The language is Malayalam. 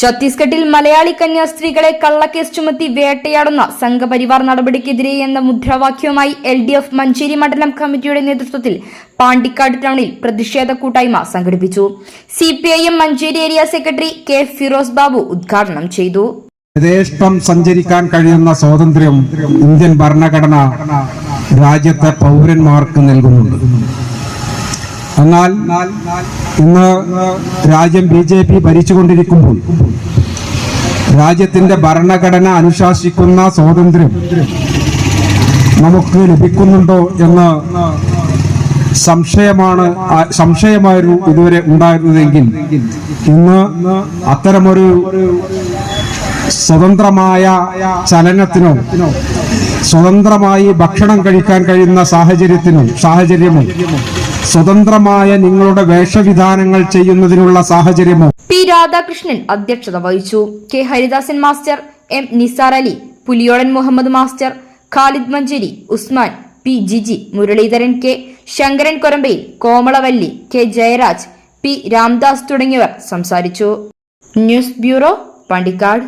ഛത്തീസ്ഗഡിൽ മലയാളി കന്യാസ്ത്രീകളെ കള്ളക്കേസ് ചുമത്തി വേട്ടയാടുന്ന സംഘപരിവാർ നടപടിക്കെതിരെ എന്ന മുദ്രാവാക്യവുമായി എൽ ഡി എഫ് മഞ്ചേരി മണ്ഡലം കമ്മിറ്റിയുടെ നേതൃത്വത്തിൽ പാണ്ടിക്കാട് ടൗണിൽ പ്രതിഷേധ കൂട്ടായ്മ സംഘടിപ്പിച്ചു. C P I M Manjeri area secretary K Firoz Babu ഉദ്ഘാടനം ചെയ്തു. യഥേഷ്ടം സഞ്ചരിക്കാൻ കഴിയുന്ന സ്വാതന്ത്ര്യം ഇന്ത്യൻ ഭരണഘടന രാജ്യത്തെ പൗരന്മാർക്ക് നൽകുന്നുണ്ട്. എന്നാൽ ഇന്ന് രാജ്യം ബി ജെ പി ഭരിച്ചുകൊണ്ടിരിക്കുമ്പോൾ രാജ്യത്തിന്റെ ഭരണഘടന അനുശാസിക്കുന്ന സ്വാതന്ത്ര്യം നമുക്ക് ലഭിക്കുന്നുണ്ടോ എന്ന് സംശയമാണ് സംശയമായിരുന്നു ഇതുവരെ ഉണ്ടായിരുന്നതെങ്കിൽ ഇന്ന് അത്തരമൊരു സ്വതന്ത്രമായ ചലനത്തിനോ സ്വതന്ത്രമായി ഭക്ഷണം കഴിക്കാൻ കഴിയുന്ന സാഹചര്യത്തിനോ സാഹചര്യമോ സ്വതന്ത്രമായ നിങ്ങളുടെ വേഷവിധാനങ്ങൾ ചെയ്യുന്നതിനുള്ള സാഹചര്യമോ? പി രാധാകൃഷ്ണൻ അധ്യക്ഷത വഹിച്ചു. K Haridasan master M Nisar Ali Puliyolan Muhammad master Khalid Manjeri Usman P Jiji Muraleedharan K Sankaran Korambayil Komalavalli K Jayaraj P Ramdas തുടങ്ങിയവർ സംസാരിച്ചു. News bureau Pandikkad.